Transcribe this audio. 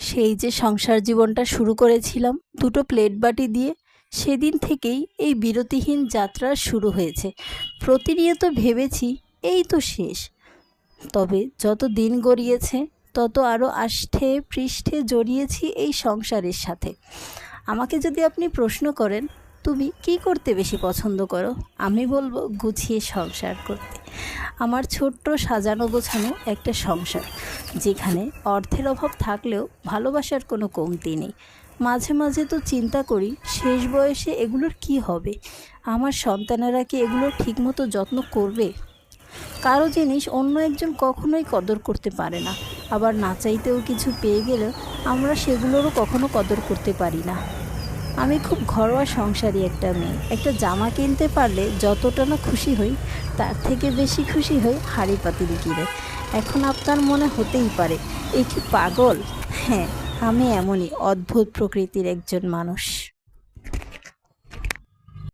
সেই যে সংসার জীবনটা শুরু করেছিলাম, দুটো প্লেট বাটি দিয়ে, সেদিন থেকেই এই বিরতিহীন যাত্রা শুরু হয়েছে। প্রতিনিয়ত ভেবেছি এই তো শেষ। তবে যত দিন গড়িয়েছে, তত আরও আষ্ঠে পৃষ্ঠে জড়িয়েছি এই সংসারের সাথে। আমাকে যদি আপনি প্রশ্ন করেন, তুমি কি করতে বেশি পছন্দ করো? আমি বলব, গুছিয়ে সংসার করতে। আমার ছোট্ট সাজানো গোছানো একটা সংসার, যেখানে অর্থের অভাব থাকলেও ভালোবাসার কোনো কমতি নেই। মাঝে মাঝে তো চিন্তা করি, শেষ বয়সে এগুলোর কি হবে? আমার সন্তানেরা কি এগুলো ঠিকমতো যত্ন করবে? কারও জিনিস অন্য একজন কখনোই কদর করতে পারে না। আবার না চাইতেও কিছু পেয়ে গেলেও আমরা সেগুলোরও কখনো কদর করতে পারি না। আমি খুব ঘরোয়া সংসারী একটা মেয়ে। একটা জামা কিনতে পারলে যতটা না খুশি হই, তার থেকে বেশি খুশি হই হাড়ি পাতিল কিনে। এখন আপনার মনে হতেই পারে, এ কি পাগল? হ্যাঁ আমি এমনই অদ্ভুত প্রকৃতির একজন মানুষ।